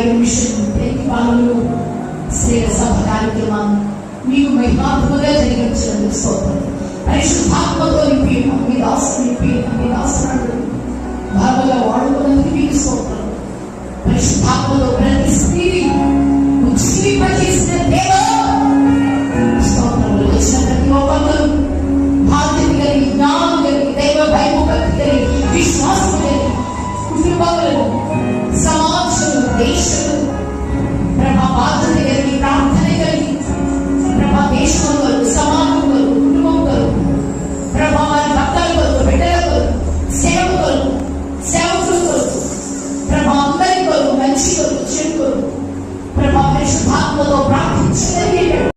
ఐదు నిమిషం ప్రతిపాదనలు స్త్రీల సభ కార్యక్రమాన్ని మీకు మహిమాత్మగా జరిగించినందుకు స్తోత్రం పరిశుద్ధాత్మతో నింపి మీ దాసు నింపి మీ దాసుడు బాగా వాడుకున్నందుకు మీకు స్తోత్రం పరిశుద్ధాత్మతో ప్రతి స్త్రీ deixa